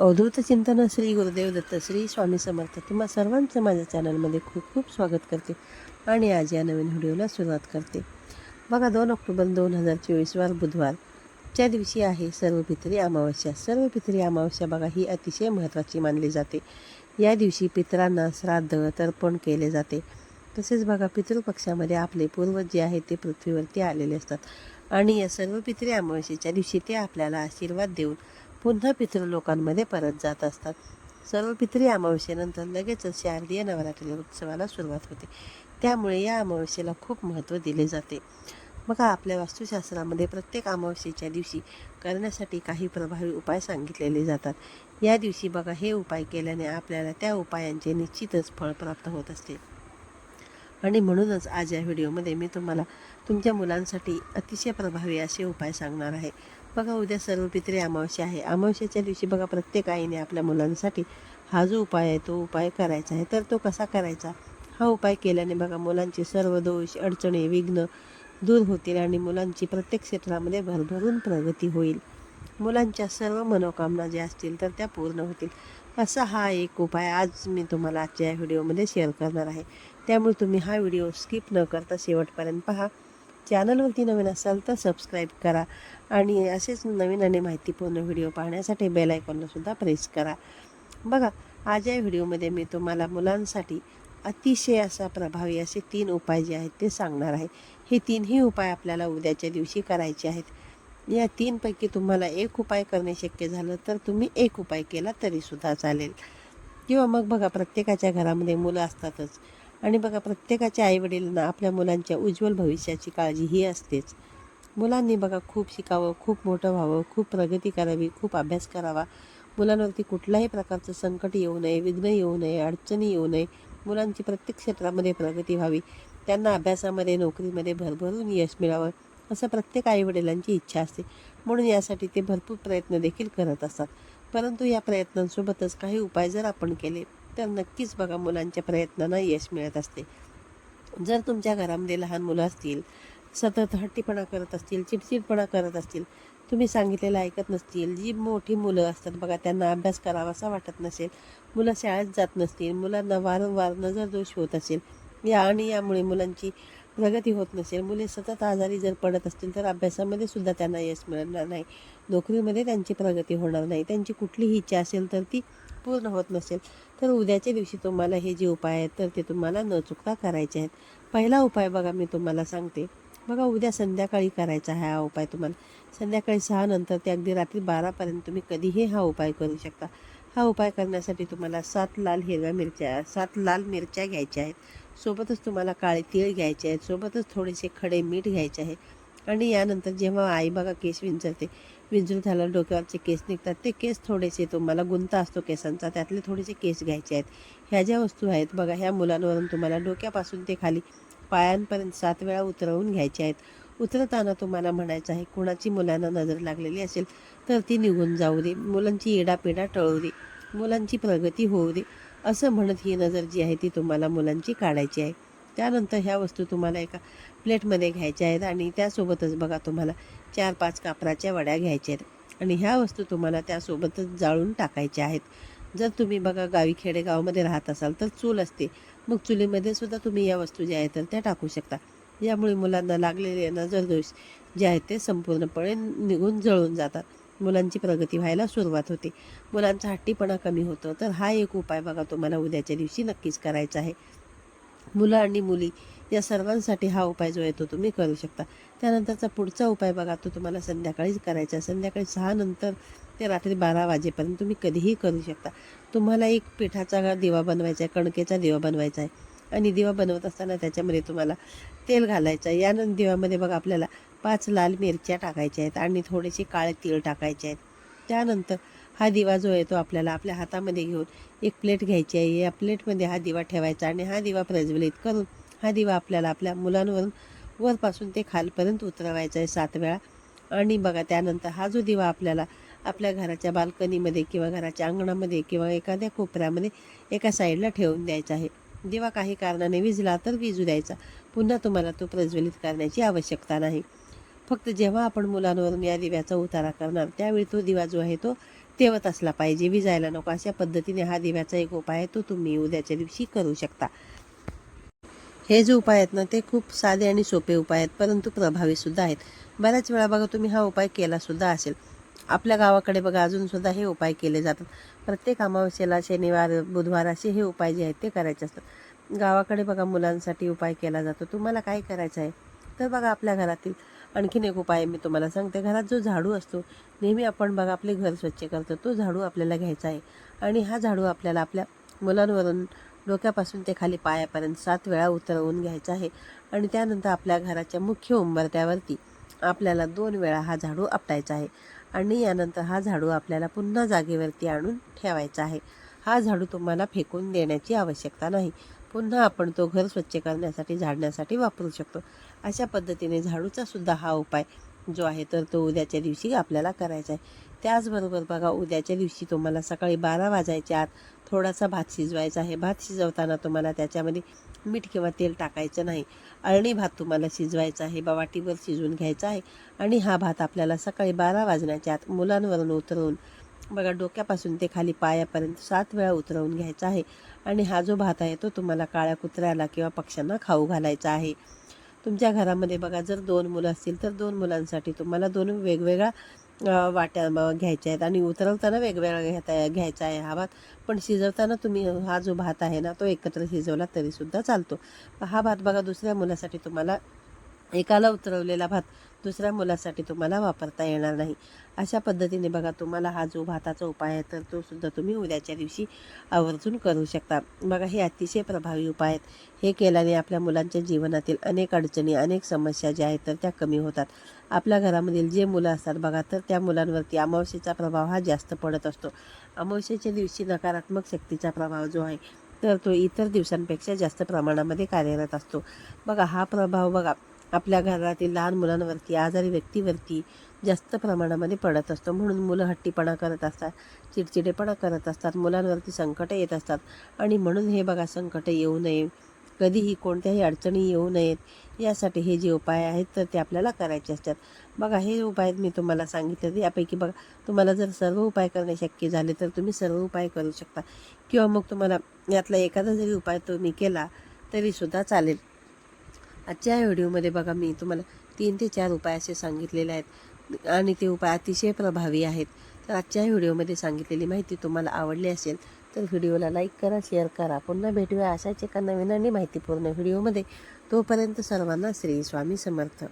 अवधूत चिंतन श्री गुरुदेव दत्त श्री स्वामी समर्थ तुम्हा सर्वांचं माझ्या चॅनलमध्ये खूप खूप स्वागत करते आणि आज या नवीन व्हिडिओला सुरुवात करते. बघा दोन ऑक्टोबर दोन हजार चोवीसवार बुधवारच्या बुधवार. च्या दिवशी आहे सर्व पितरी अमावस्या. सर्व पितरी अमावस्या बघा ही अतिशय महत्त्वाची मानली जाते. या दिवशी पितरांना श्राद्ध तर्पण केले जाते. तसेच बघा पितृपक्षामध्ये आपले पूर्वज जे आहेत ते पृथ्वीवरती आलेले असतात. आणि या सर्व पितरी अमावस्येच्या दिवशी ते आपल्याला आशीर्वाद देऊन पुन्हा पितृलोकांमध्ये परत जात असतात. सर्व पितरी अमावस्येनंतर लगेचच शारदीय नवरात्री उत्सवाला सुरुवात होते. त्यामुळे या अमावस्येला खूप महत्त्व दिले जाते. बघा आपल्या वास्तुशास्त्रामध्ये प्रत्येक अमावस्येच्या दिवशी करण्यासाठी काही प्रभावी उपाय सांगितलेले जातात. या दिवशी बघा हे उपाय केल्याने आपल्याला त्या उपायांचे निश्चितच फळ प्राप्त होत असते. आणि म्हणूनच आज या व्हिडिओमध्ये मी तुम्हाला तुमच्या मुलांसाठी अतिशय प्रभावी असे उपाय सांगणार आहे. बघा उद्या सर्व पितरी अमावस्या आहे. अमावस्याच्या दिवशी बघा प्रत्येक आईने आपल्या मुलांसाठी हा जो उपाय आहे तो उपाय करायचा आहे. तर तो कसा करायचा? हा उपाय केल्याने बघा मुलांचे सर्व दोष अडचणी विघ्न दूर होतील आणि मुलांची प्रत्येक क्षेत्रामध्ये भरभरून प्रगती होईल. मुलांच्या सर्व मनोकामना ज्या असतील तर त्या पूर्ण होतील. असा हा एक उपाय आज मी तुम्हाला आजच्या या व्हिडिओमध्ये शेअर करणार आहे. त्यामुळे तुम्ही हा व्हिडिओ स्किप न करता शेवटपर्यंत पहा. चॅनलवरती नवीन असाल तर सबस्क्राईब करा. आणि असेच नवीन आणि माहितीपूर्ण व्हिडिओ पाहण्यासाठी बेल आयकॉनलासुद्धा प्रेस करा. बघा आज या व्हिडिओमध्ये मी तुम्हाला मुलांसाठी अतिशय असा प्रभावी असे तीन उपाय जे आहेत ते सांगणार आहे. हे तीनही उपाय आपल्याला उद्याच्या दिवशी करायचे आहेत. या तीनपैकी तुम्हाला एक उपाय करणे शक्य झालं तर तुम्ही एक उपाय केला तरीसुद्धा चालेल. किंवा मग बघा प्रत्येकाच्या घरामध्ये मुलं असतातच. आणि बघा प्रत्येकाच्या आईवडिलांना आपल्या मुलांच्या उज्ज्वल भविष्याची काळजी ही असतेच. मुलांनी बघा खूप शिकावं खूप मोठं व्हावं खूप प्रगती करावी खूप अभ्यास करावा. मुलांवरती कुठल्याही प्रकारचं संकट येऊ नये विघ्न येऊ नये अडचणी येऊ नये. मुलांची प्रत्येक क्षेत्रामध्ये प्रगती व्हावी. त्यांना अभ्यासामध्ये नोकरीमध्ये भरभरून यश मिळावं असं प्रत्येक आईवडिलांची इच्छा असते. म्हणून यासाठी ते भरपूर प्रयत्न देखील करत असतात. परंतु या प्रयत्नांसोबतच काही उपाय जर आपण केले तर नक्कीच बघा मुलांच्या प्रयत्नांना यश मिळत असते. जर तुमच्या घरामध्ये लहान मुलं असतील सतत हट्टीपणा करत असतील चिडचिडपणा करत असतील तुम्ही सांगितलेलं ऐकत नसतील जी मोठी मुलं असतात बघा त्यांना अभ्यास करावासा वाटत नसेल मुलं शाळेत जात नसतील मुलांना वारंवार नजर दोष होत असेल या आणि यामुळे मुलांची प्रगती होत नसेल मुले सतत आजारी जर पडत असतील तर अभ्यासामध्ये सुद्धा त्यांना यश मिळणार नाही. नोकरीमध्ये त्यांची प्रगती होणार नाही. त्यांची कुठलीही इच्छा असेल तर ती पूर्ण होत नसेल तर उद्याच्या दिवशी तुम्हाला हे जे उपाय आहेत तर ते तुम्हाला न चुकता करायचे आहेत. पहिला उपाय बघा मी तुम्हाला सांगते. बघा उद्या संध्याकाळी करायचा हा उपाय तुम्हाला. संध्याकाळी सहा नंतर ते अगदी रात्री बारापर्यंत तुम्ही कधीही हा उपाय करू शकता. हा उपाय करण्यासाठी तुम्हाला सात लाल हिरव्या मिरच्या सात लाल मिरच्या घ्यायच्या आहेत. सोबतच तुम्हाला काळे तीळ घ्यायचे आहेत. सोबतच थोडेसे खडे मीठ घ्यायचे आहे. आणि यानंतर जेव्हा आई बघा केस विंचरते विंचरून झाल्यावर डोक्यावरचे केस निघतात. ते केस थोडेसे तुम्हाला गुंता असतो केसांचा. त्यातले थोडेसे केस घ्यायचे आहेत. ह्या ज्या वस्तू आहेत बघा ह्या मुलांवरून तुम्हाला डोक्यापासून ते खाली पायांपर्यंत सात वेळा उतरवून घ्यायचे आहेत. उतरताना तुम्हाला म्हणायचं आहे कुणाची मुलांना नजर लागलेली असेल तर ती निघून जाऊ दे. मुलांची येडापेडा टळू दे. मुलांची प्रगती होऊ दे. असं म्हणत ही नजर जी आहे ती तुम्हाला मुलांची काढायची आहे. त्यानंतर ह्या वस्तू तुम्हाला एका प्लेटमध्ये घ्यायच्या आहेत आणि त्यासोबतच बघा तुम्हाला चार पाच कापराच्या वड्या घ्यायच्या आहेत. आणि ह्या वस्तू तुम्हाला त्यासोबतच जाळून टाकायच्या आहेत. जर तुम्ही बघा गावी खेडेगावामध्ये राहत असाल तर चूल असते. मग चुलीमध्ये सुद्धा तुम्ही या वस्तू ज्या आहेत तर त्या टाकू शकता. यामुळे मुलांना लागलेले नजरदोष जे आहेत ते संपूर्णपणे निघून जळून जातात. मुलांची प्रगती व्हायला सुरुवात होते. मुलांचा हट्टीपणा कमी होतो. तर हा एक उपाय बघा तुम्हाला उद्याच्या दिवशी नक्कीच करायचा आहे. मुलं आणि मुली या सर्वांसाठी हा उपाय जो आहे तो तुम्ही करू शकता. त्यानंतरचा पुढचा उपाय बघा तो तुम्हाला संध्याकाळीच करायचा आहे. संध्याकाळी सहा नंतर ते रात्री बारा वाजेपर्यंत तुम्ही कधीही करू शकता. तुम्हाला एक पिठाचा दिवा बनवायचा आहे कणकेचा दिवा बनवायचा आहे. आणि दिवा बनवत असताना त्याच्यामध्ये तुम्हाला तेल घालायचं आहे. यानंतर दिव्यामध्ये बघा आपल्याला पाच लाल मिरच्या टाकायच्या आहेत आणि थोडेसे काळे तीळ टाकायचे आहेत. त्यानंतर हा दिवा जो आहे तो आपल्याला आपल्या हातामध्ये घेऊन एक प्लेट घ्यायची आहे. या प्लेटमध्ये हा दिवा ठेवायचा आणि हा दिवा प्रज्वलित करून हा दिवा आपल्याला आपल्या मुलांवरून वरपासून ते खालपर्यंत उतरवायचा आहे सात वेळा. आणि बघा त्यानंतर हा जो दिवा आपल्याला आपल्या घराच्या बाल्कनीमध्ये किंवा घराच्या अंगणामध्ये किंवा एखाद्या कोपऱ्यामध्ये एका साईडला ठेवून द्यायचा आहे. दिवा काही कारणाने विजला तर विजू द्यायचा. पुन्हा तुम्हाला तो प्रज्वलित करण्याची आवश्यकता नाही. फक्त जेव्हा आपण मुलांवरून या दिव्याचा उतारा करणार त्यावेळी तो दिवा जो आहे तो तेवत असला पाहिजे. विजायला नको. अशा पद्धतीने हा दिव्याचा एक उपाय आहे तो तुम्ही उद्याच्या दिवशी करू शकता. हे जे उपाय आहेत ना ते खूप साधे आणि सोपे उपाय आहेत परंतु प्रभावी सुद्धा आहेत. बऱ्याच वेळा बघा तुम्ही हा उपाय केला सुद्धा असेल. आपल्या गावाकडे बघा अजूनसुद्धा हे उपाय केले जातात. प्रत्येक अमावस्येला शनिवार बुधवार असे हे उपाय जे आहेत ते करायचे असतात. गावाकडे बघा मुलांसाठी उपाय केला जातो. तुम्हाला काय करायचं आहे? तर बघा आपल्या घरातील आणखीन एक उपाय मी तुम्हाला सांगते. घरात जो झाडू असतो नेहमी आपण बघा आपले घर स्वच्छ करतो. तो झाडू आपल्याला घ्यायचा आहे. आणि हा झाडू आपल्याला आपल्या मुलांवरून डोक्यापासून ते खाली पायापर्यंत सात वेळा उतरवून घ्यायचा आहे. आणि त्यानंतर आपल्या घराच्या मुख्य उंबरत्यावरती आपल्याला दोन वेळा हा झाडू आपटायचा आहे. आणि यानंतर हा झाडू आपल्याला पुन्हा जागेवरती आणून ठेवायचा आहे. हा झाडू तुम्हाला फेकून देण्याची आवश्यकता नाही. पुन्हा आपण तो घर स्वच्छ करण्यासाठी झाडण्यासाठी वापरू शकतो. अशा पद्धतीने झाडूचा सुद्धा हा उपाय जो आहे तर तो उद्याच्या दिवशी आपल्याला करायचा आहे. त्याचबरोबर बघा उद्याच्या दिवशी तुम्हाला सकाळी बारा वाजायच्या आत थोडासा भात शिजवायचा आहे. भात शिजवताना तुम्हाला त्याच्यामध्ये मीठ किंवा तेल टाकायचं नाही. अळणी भात तुम्हाला शिजवायचा आहे बा वाटीवर शिजवून घ्यायचा आहे आणि हा भात आपल्याला सकाळी बारा वाजण्याच्या आत मुलांवरून उतरवून बघा डोक्यापासून ते खाली पायापर्यंत सात वेळा उतरवून घ्यायचा आहे आणि हा जो भात आहे तो तुम्हाला काळ्या कुत्र्याला किंवा पक्ष्यांना खाऊ घालायचा आहे. तुमच्या घरामध्ये बघा जर दोन मुलं असतील तर दोन मुलांसाठी तुम्हाला दोन वेगवेगळ्या वाट्या घ्यायच्या आहेत आणि उतरवताना वेगवेगळा घेता घ्यायचा आहे हा भात. पण शिजवताना तुम्ही हा जो भात आहे ना तो एकत्र शिजवला तरीसुद्धा चालतो. हा भात बघा दुसऱ्या मुलासाठी तुम्हाला एकाला उतरवलेला भात दुसऱ्या मुलासाठी तुम्हाला वापरता येणार नाही. अशा पद्धतीने बघा तुम्हाला हा जो भाताचा उपाय आहे तर तो सुद्धा तुम्ही उद्याच्या दिवशी आवर्जून करू शकता. बघा हे अतिशय प्रभावी उपाय आहेत. हे केल्याने आपल्या मुलांच्या जीवनातील अनेक अडचणी अनेक समस्या ज्या आहेत तर त्या कमी होतात. आपल्या घरामधील जे मुलं असतात बघा तर त्या मुलांवरती अमावस्येचा प्रभाव हा जास्त पडत असतो. अमावस्येच्या दिवशी नकारात्मक शक्तीचा प्रभाव जो आहे तर तो इतर दिवसांपेक्षा जास्त प्रमाणामध्ये कार्यरत असतो. बघा हा प्रभाव बघा आपल्या घरातील लहान मुलांवरती आजारी व्यक्तीवरती जास्त प्रमाणामध्ये पडत असतो. म्हणून मुलं हट्टीपणा करत असतात चिडचिडेपणा करत असतात मुलांवरती संकटं येत असतात. आणि म्हणून हे बघा संकटं येऊ नये. कधीही कोणत्याही अडचणी येऊ नयेत. यासाठी हे जे उपाय आहेत तर ते आपल्याला करायचे असतात. बघा हे उपाय मी तुम्हाला सांगितले. यापैकी बघा तुम्हाला जर सर्व उपाय करणे शक्य झाले तर तुम्ही सर्व उपाय करू शकता. किंवा मग तुम्हाला यातला एखादा जरी उपाय तुम्ही केला तरीसुद्धा चालेल. आजच्या या व्हिडिओमध्ये बघा मी तुम्हाला तीन ते चार उपाय असे सांगितलेले आहेत आणि ते उपाय अतिशय प्रभावी आहेत. तर आजच्या व्हिडिओमध्ये सांगितलेली माहिती तुम्हाला आवडली असेल तर व्हिडिओला लाईक करा शेअर करा. पुन्हा भेटूया अशाच एका नवीन आणि माहितीपूर्ण व्हिडिओमध्ये. तोपर्यंत सर्वांना श्री स्वामी समर्थ.